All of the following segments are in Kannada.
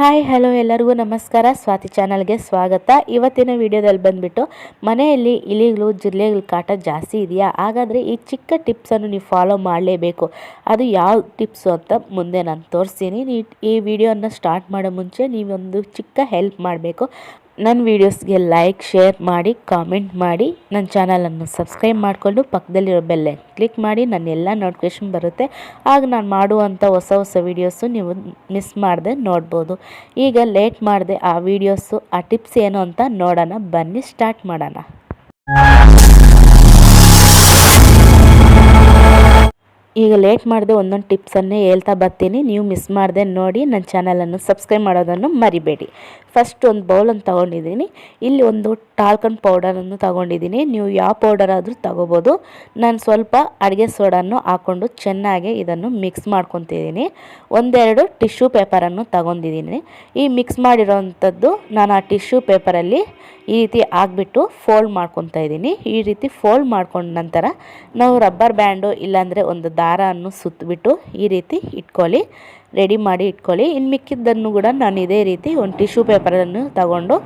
ಹಾಯ್, ಹಲೋ ಎಲ್ಲರಿಗೂ ನಮಸ್ಕಾರ. ಸ್ವಾತಿ ಚಾನಲ್ಗೆ ಸ್ವಾಗತ. ಇವತ್ತಿನ ವಿಡಿಯೋದಲ್ಲಿ ಬಂದುಬಿಟ್ಟು ಮನೆಯಲ್ಲಿ ಇಲಿಗಳು ಜಿರಳೆಗಳ ಕಾಟ ಜಾಸ್ತಿ ಇದೆಯಾ? ಹಾಗಾದರೆ ಈ ಚಿಕ್ಕ ಟಿಪ್ಸನ್ನು ನೀವು ಫಾಲೋ ಮಾಡಲೇಬೇಕು. ಅದು ಯಾವ ಟಿಪ್ಸು ಅಂತ ಮುಂದೆ ನಾನು ತೋರಿಸ್ತೀನಿ. ಈ ವಿಡಿಯೋನ ಸ್ಟಾರ್ಟ್ ಮಾಡೋ ಮುಂಚೆ ನೀವೊಂದು ಚಿಕ್ಕ ಹೆಲ್ಪ್ ಮಾಡಬೇಕು. ನನ್ನ ವೀಡಿಯೋಸ್ಗೆ ಲೈಕ್ ಶೇರ್ ಮಾಡಿ ಕಾಮೆಂಟ್ ಮಾಡಿ. ನನ್ನ ಚಾನಲನ್ನು ಸಬ್ಸ್ಕ್ರೈಬ್ ಮಾಡಿಕೊಂಡು ಪಕ್ಕದಲ್ಲಿರೋ ಬೆಲ್ಲೆ ಕ್ಲಿಕ್ ಮಾಡಿ. ನನ್ನ ಎಲ್ಲ ನೋಟಿಫಿಕೇಷನ್ ಬರುತ್ತೆ. ಆಗ ನಾನು ಮಾಡುವಂಥ ಹೊಸ ಹೊಸ ವೀಡಿಯೋಸು ನೀವು ಮಿಸ್ ಮಾಡದೆ ನೋಡ್ಬೋದು. ಈಗ ಲೇಟ್ ಮಾಡಿದೆ ಆ ವೀಡಿಯೋಸು ಆ ಟಿಪ್ಸ್ ಏನು ಅಂತ ನೋಡೋಣ. ಬನ್ನಿ ಸ್ಟಾರ್ಟ್ ಮಾಡೋಣ. ಈಗ ಲೇಟ್ ಮಾಡದೆ ಒಂದೊಂದು ಟಿಪ್ಸನ್ನೇ ಹೇಳ್ತಾ ಬರ್ತೀನಿ. ನೀವು ಮಿಸ್ ಮಾಡದೆ ನೋಡಿ ನನ್ನ ಚಾನಲನ್ನು ಸಬ್ಸ್ಕ್ರೈಬ್ ಮಾಡೋದನ್ನು ಮರಿಬೇಡಿ. ಫಸ್ಟ್ ಒಂದು ಬೌಲನ್ನು ತೊಗೊಂಡಿದ್ದೀನಿ. ಇಲ್ಲಿ ಒಂದು ಟಾಲ್ಕನ್ ಪೌಡರನ್ನು ತೊಗೊಂಡಿದ್ದೀನಿ. ನೀವು ಯಾವ ಪೌಡರ್ ಆದರೂ ತೊಗೋಬೋದು. ನಾನು ಸ್ವಲ್ಪ ಅಡುಗೆ ಸೋಡನ್ನು ಹಾಕ್ಕೊಂಡು ಚೆನ್ನಾಗಿ ಇದನ್ನು ಮಿಕ್ಸ್ ಮಾಡ್ಕೊತಿದ್ದೀನಿ. ಒಂದೆರಡು ಟಿಶ್ಯೂ ಪೇಪರನ್ನು ತಗೊಂಡಿದ್ದೀನಿ. ಈ ಮಿಕ್ಸ್ ಮಾಡಿರೋವಂಥದ್ದು ನಾನು ಆ ಟಿಶ್ಯೂ ಪೇಪರಲ್ಲಿ ಈ ರೀತಿ ಹಾಕ್ಬಿಟ್ಟು ಫೋಲ್ಡ್ ಮಾಡ್ಕೊತಾ ಇದ್ದೀನಿ. ಈ ರೀತಿ ಫೋಲ್ಡ್ ಮಾಡ್ಕೊಂಡ ನಂತರ ನಾವು ರಬ್ಬರ್ ಬ್ಯಾಂಡು ಇಲ್ಲಾಂದರೆ ಒಂದು ದಾರವನ್ನು ಸುತ್ತಿಬಿಟ್ಟು ಈ ರೀತಿ ಇಟ್ಕೊಳ್ಳಿ, ರೆಡಿ ಮಾಡಿ ಇಟ್ಕೊಳ್ಳಿ. ಇನ್ನು ಮಿಕ್ಕಿದ್ದನ್ನು ಕೂಡ ನಾನು ಇದೇ ರೀತಿ ಒಂದು ಟಿಶ್ಯೂ ಪೇಪರನ್ನು ತಗೊಂಡು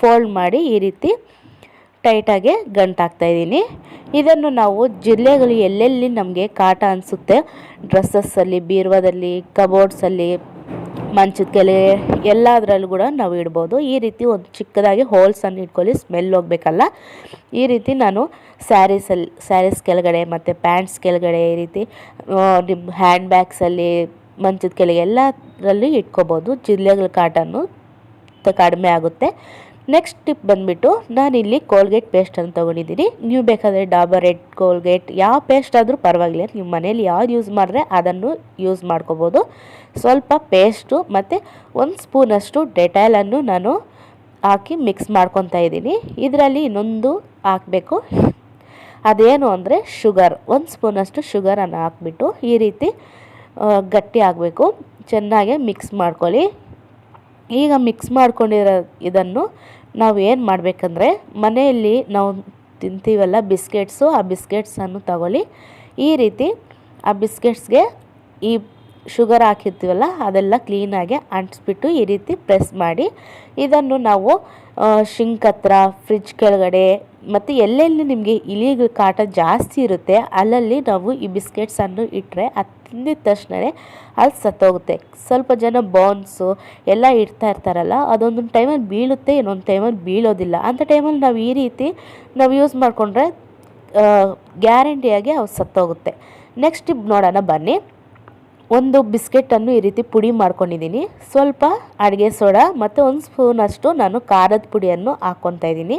ಫೋಲ್ಡ್ ಮಾಡಿ ಈ ರೀತಿ ಟೈಟಾಗೆ ಗಂಟಾಕ್ತಾಯಿದ್ದೀನಿ ಇದನ್ನು ನಾವು ಜಿಲ್ಲೆಗಳು ಎಲ್ಲೆಲ್ಲಿ ನಮಗೆ ಕಾಟ ಅನಿಸುತ್ತೆ ಡ್ರೆಸ್ಸಸ್ಸಲ್ಲಿ ಬೀರ್ವಾದಲ್ಲಿ ಕಬೋರ್ಡ್ಸಲ್ಲಿ ಮಂಚದ ಕೆಲೆ ಎಲ್ಲದರಲ್ಲೂ ಕೂಡ ನಾವು ಇಡ್ಬೋದು. ಈ ರೀತಿ ಒಂದು ಚಿಕ್ಕದಾಗಿ ಹೋಲ್ಸನ್ನು ಇಟ್ಕೊಳ್ಳಿ ಸ್ಮೆಲ್ ಹೋಗಬೇಕಲ್ಲ. ಈ ರೀತಿ ನಾನು ಸ್ಯಾರೀಸಲ್ಲಿ ಸ್ಯಾರೀಸ್ ಕೆಳಗಡೆ ಮತ್ತು ಪ್ಯಾಂಟ್ಸ್ ಕೆಳಗಡೆ ಈ ರೀತಿ ನಿಮ್ಮ ಹ್ಯಾಂಡ್ ಬ್ಯಾಗ್ಸಲ್ಲಿ ಮಂಚದ ಕೆಳಗೆ ಎಲ್ಲದರಲ್ಲಿ ಇಟ್ಕೋಬೋದು. ಜಿಲ್ಲೆಗಳ ಕಾಟನ್ನು ಕಡಿಮೆ ಆಗುತ್ತೆ. ನೆಕ್ಸ್ಟ್ ಟಿಪ್ ಬಂದುಬಿಟ್ಟು ನಾನಿಲ್ಲಿ ಕೋಲ್ಗೇಟ್ ಪೇಸ್ಟನ್ನು ತೊಗೊಂಡಿದ್ದೀನಿ. ನೀವು ಬೇಕಾದರೆ ಡಾಬರ್ ರೆಡ್ ಕೋಲ್ಗೇಟ್ ಯಾವ ಪೇಸ್ಟ್ ಆದರೂ ಪರವಾಗಿಲ್ಲ. ನೀವು ಮನೇಲಿ ಯಾವ್ದು ಯೂಸ್ ಮಾಡಿದ್ರೆ ಅದನ್ನು ಯೂಸ್ ಮಾಡ್ಕೋಬೋದು. ಸ್ವಲ್ಪ ಪೇಸ್ಟು ಮತ್ತು ಒಂದು ಸ್ಪೂನಷ್ಟು ಡೆಟಾಲನ್ನು ನಾನು ಹಾಕಿ ಮಿಕ್ಸ್ ಮಾಡ್ಕೊತಾ ಇದ್ದೀನಿ. ಇದರಲ್ಲಿ ಇನ್ನೊಂದು ಹಾಕಬೇಕು. ಅದೇನು ಅಂದರೆ ಶುಗರ್ ಒಂದು ಸ್ಪೂನಷ್ಟು ಶುಗರನ್ನು ಹಾಕ್ಬಿಟ್ಟು ಈ ರೀತಿ ಗಟ್ಟಿ ಆಗಬೇಕು ಚೆನ್ನಾಗಿ ಮಿಕ್ಸ್ ಮಾಡ್ಕೊಳ್ಳಿ. ಈಗ ಮಿಕ್ಸ್ ಮಾಡ್ಕೊಂಡಿರೋ ಇದನ್ನು ನಾವು ಏನು ಮಾಡಬೇಕಂದ್ರೆ ಮನೆಯಲ್ಲಿ ನಾವು ತಿಂತೀವಲ್ಲ ಬಿಸ್ಕೆಟ್ಸು, ಆ ಬಿಸ್ಕೆಟ್ಸನ್ನು ತಗೊಳ್ಳಿ. ಈ ರೀತಿ ಆ ಬಿಸ್ಕೆಟ್ಸ್ಗೆ ಈ ಶುಗರ್ ಹಾಕಿರ್ತೀವಲ್ಲ ಅದೆಲ್ಲ ಕ್ಲೀನಾಗಿ ಅಂಟಿಸ್ಬಿಟ್ಟು ಈ ರೀತಿ ಪ್ರೆಸ್ ಮಾಡಿ. ಇದನ್ನು ನಾವು ಶಿಂಕ್ ಹತ್ರ ಫ್ರಿಜ್ ಕೆಳಗಡೆ ಮತ್ತು ಎಲ್ಲೆಲ್ಲಿ ನಿಮಗೆ ಇಲಿಗಳ ಕಾಟ ಜಾಸ್ತಿ ಇರುತ್ತೆ, ಅಲ್ಲಲ್ಲಿ ನಾವು ಈ ಬಿಸ್ಕೆಟ್ಸನ್ನು ಇಟ್ಟರೆ ಅದು ತಿಂದಿದ ತಕ್ಷಣವೇ ಅಲ್ಲಿ ಸತ್ತೋಗುತ್ತೆ. ಸ್ವಲ್ಪ ಜನ ಬಾನ್ಸು ಎಲ್ಲ ಇಡ್ತಾ ಇರ್ತಾರಲ್ಲ, ಅದೊಂದೊಂದು ಟೈಮಲ್ಲಿ ಬೀಳುತ್ತೆ, ಇನ್ನೊಂದು ಟೈಮಲ್ಲಿ ಬೀಳೋದಿಲ್ಲ. ಅಂಥ ಟೈಮಲ್ಲಿ ನಾವು ಈ ರೀತಿ ನಾವು ಯೂಸ್ ಮಾಡಿಕೊಂಡ್ರೆ ಗ್ಯಾರಂಟಿಯಾಗಿ ಅವು ಸತ್ತೋಗುತ್ತೆ. ನೆಕ್ಸ್ಟ್ ನೋಡೋಣ ಬನ್ನಿ. ಒಂದು ಬಿಸ್ಕೆಟನ್ನು ಈ ರೀತಿ ಪುಡಿ ಮಾಡ್ಕೊಂಡಿದ್ದೀನಿ ಸ್ವಲ್ಪ ಅಡುಗೆ ಸೋಡಾ ಮತ್ತು ಒಂದು ಸ್ಪೂನಷ್ಟು ನಾನು ಖಾರದ ಪುಡಿಯನ್ನು ಹಾಕ್ಕೊತಾ ಇದ್ದೀನಿ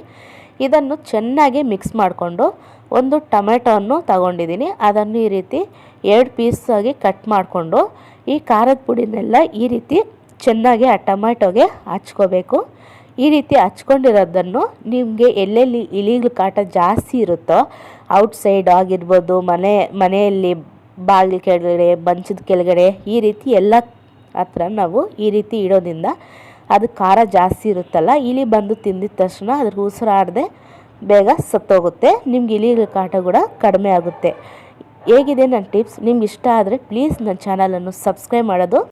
ಇದನ್ನು ಚೆನ್ನಾಗಿ ಮಿಕ್ಸ್ ಮಾಡಿಕೊಂಡು ಒಂದು ಟೊಮೆಟೊವನ್ನು ತಗೊಂಡಿದ್ದೀನಿ. ಅದನ್ನು ಈ ರೀತಿ ಎರಡು ಪೀಸಾಗಿ ಕಟ್ ಮಾಡಿಕೊಂಡು ಈ ಖಾರದ ಪುಡಿನೆಲ್ಲ ಈ ರೀತಿ ಚೆನ್ನಾಗಿ ಆ ಟೊಮೆಟೊಗೆ ಹಚ್ಕೋಬೇಕು. ಈ ರೀತಿ ಹಚ್ಕೊಂಡಿರೋದನ್ನು ನಿಮಗೆ ಎಲ್ಲೆಲ್ಲಿ ಇಲಿಗಳ ಕಾಟ ಜಾಸ್ತಿ ಇರುತ್ತೋ ಔಟ್ಸೈಡ್ ಆಗಿರ್ಬೋದು, ಮನೆ, ಮನೆಯಲ್ಲಿ ಬಾಗಿಲು ಕೆಳಗಡೆ ಬಂಚದ ಕೆಳಗಡೆ ಈ ರೀತಿ ಎಲ್ಲ ಹತ್ರ ನಾವು ಈ ರೀತಿ ಇಡೋದ್ರಿಂದ ಅದು ಖಾರ ಜಾಸ್ತಿ ಇರುತ್ತಲ್ಲ, ಇಲಿ ಬಂದು ತಿಂದಿದ ತಕ್ಷಣ ಅದ್ರ ಉಸಿರಾಡದೆ ಬೇಗ ಸತ್ತೋಗುತ್ತೆ. ನಿಮ್ಗೆ ಇಲಿಗಳ ಕಾಟ ಕೂಡ ಕಡಿಮೆ ಆಗುತ್ತೆ. ಹೇಗಿದೆ ನನ್ನ ಟಿಪ್ಸ್? ನಿಮ್ಗೆ ಇಷ್ಟ ಆದರೆ ಪ್ಲೀಸ್ ನನ್ನ ಚಾನಲನ್ನು ಸಬ್ಸ್ಕ್ರೈಬ್ ಮಾಡೋದು.